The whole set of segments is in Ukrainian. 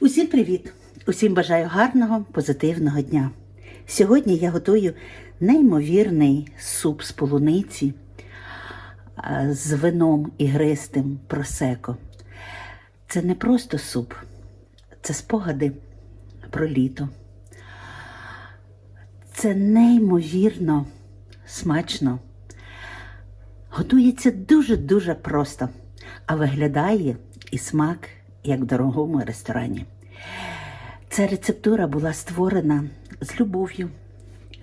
Усім привіт! Усім бажаю гарного, позитивного дня. Сьогодні я готую неймовірний суп з полуниці з вином ігристим просеко. Це не просто суп, це спогади про літо. Це неймовірно смачно. Готується дуже-дуже просто, а виглядає і смак, як в дорогому ресторані. Ця рецептура була створена з любов'ю,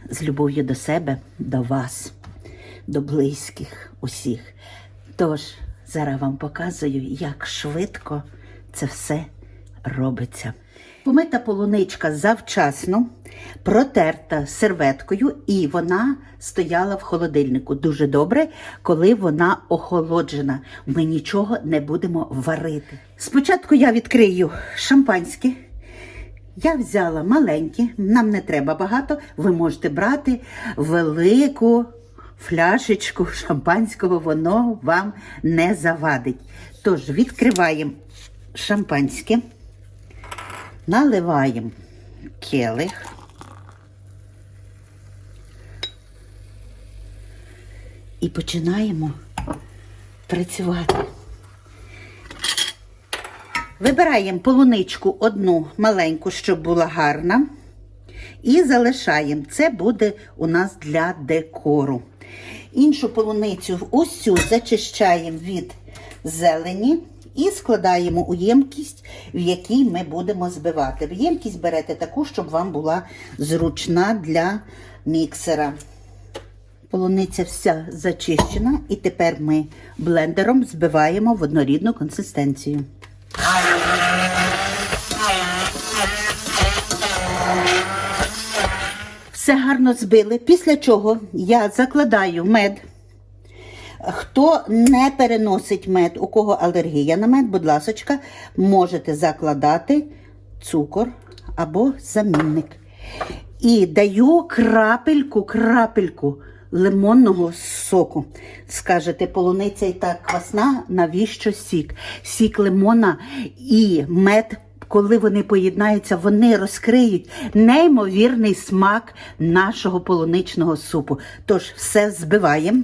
з любов'ю до себе, до вас, до близьких усіх. Тож зараз вам показую, як швидко це все робиться. Помита полуничка завчасно, протерта серветкою, і вона стояла в холодильнику. Дуже добре, коли вона охолоджена. Ми нічого не будемо варити. Спочатку я відкрию шампанське. Я взяла маленьке, нам не треба багато. Ви можете брати велику фляшечку шампанського, воно вам не завадить. Тож відкриваємо шампанське, наливаємо келих. І починаємо працювати. Вибираємо полуничку одну маленьку, щоб була гарна. І залишаємо. Це буде у нас для декору. Іншу полуницю цю зачищаємо від зелені і складаємо у ємкість, в якій ми будемо збивати. В ємкість берете таку, щоб вам була зручна для міксера. Полуниця вся зачищена, і тепер ми блендером збиваємо в однорідну консистенцію. Все гарно збили, після чого я закладаю мед. Хто не переносить мед, у кого алергія на мед, будь ласочка, можете закладати цукор або замінник. І даю крапельку, крапельку лимонного соку. Скажете, полуниця і так квасна, навіщо сік? Сік лимона і мед. Коли вони поєднаються, вони розкриють неймовірний смак нашого полуничного супу. Тож все збиваємо.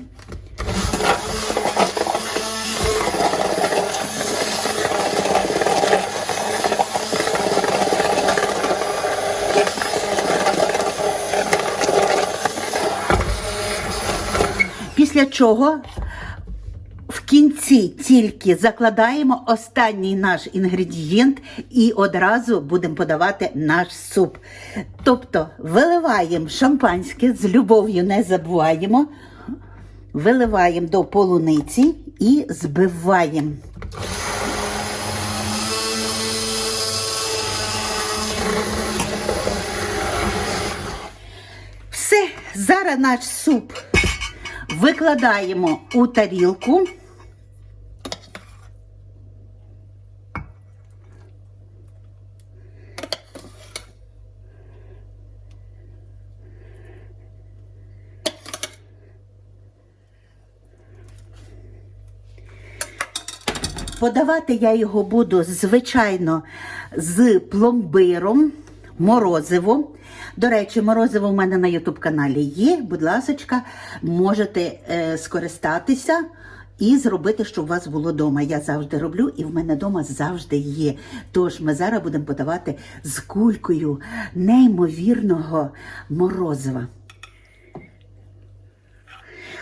Після чого в кінці тільки закладаємо останній наш інгредієнт і одразу будемо подавати наш суп. Тобто виливаємо шампанське з любов'ю не забуваємо, виливаємо до полуниці і збиваємо. Все, зараз наш суп викладаємо у тарілку. Подавати я його буду, звичайно, з пломбиром, морозиво. До речі, морозиво в мене на Ютуб каналі є. Будь ласочка, можете е, скористатися і зробити, щоб у вас було вдома. Я завжди роблю, і в мене вдома завжди є. Тож ми зараз будемо подавати з кулькою неймовірного морозива.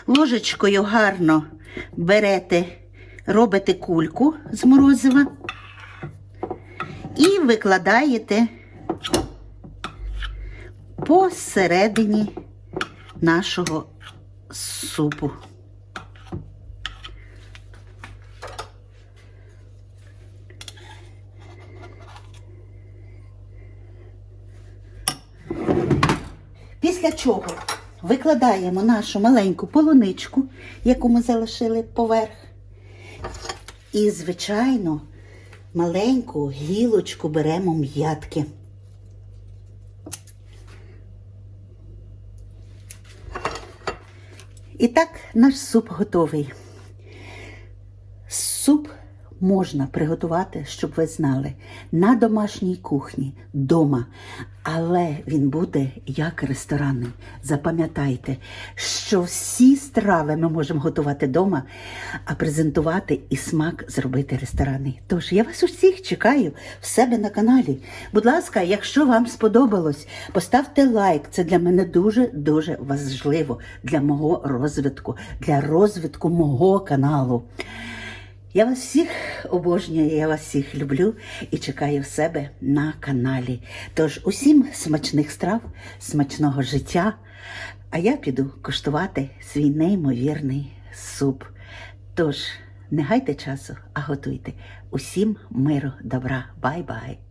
Ложечкою гарно берете, робите кульку з морозива і викладаєте посередині нашого супу. Після чого викладаємо нашу маленьку полуничку, яку ми залишили поверх. І, звичайно, маленьку гілочку беремо м'ятки. І так наш суп готовий. Суп можна приготувати, щоб ви знали, на домашній кухні, дома. Але він буде як ресторанний. Запам'ятайте, що всі страви ми можемо готувати вдома, а презентувати і смак зробити ресторанний. Тож я вас усіх чекаю в себе на каналі. Будь ласка, якщо вам сподобалось, поставте лайк. Це для мене дуже дуже важливо для мого розвитку, для розвитку мого каналу. Я вас всіх обожнюю, я вас всіх люблю і чекаю в себе на каналі. Тож усім смачних страв, смачного життя. А я піду куштувати свій неймовірний суп. Тож не гайте часу, а готуйте. Усім миру, добра, бай-бай!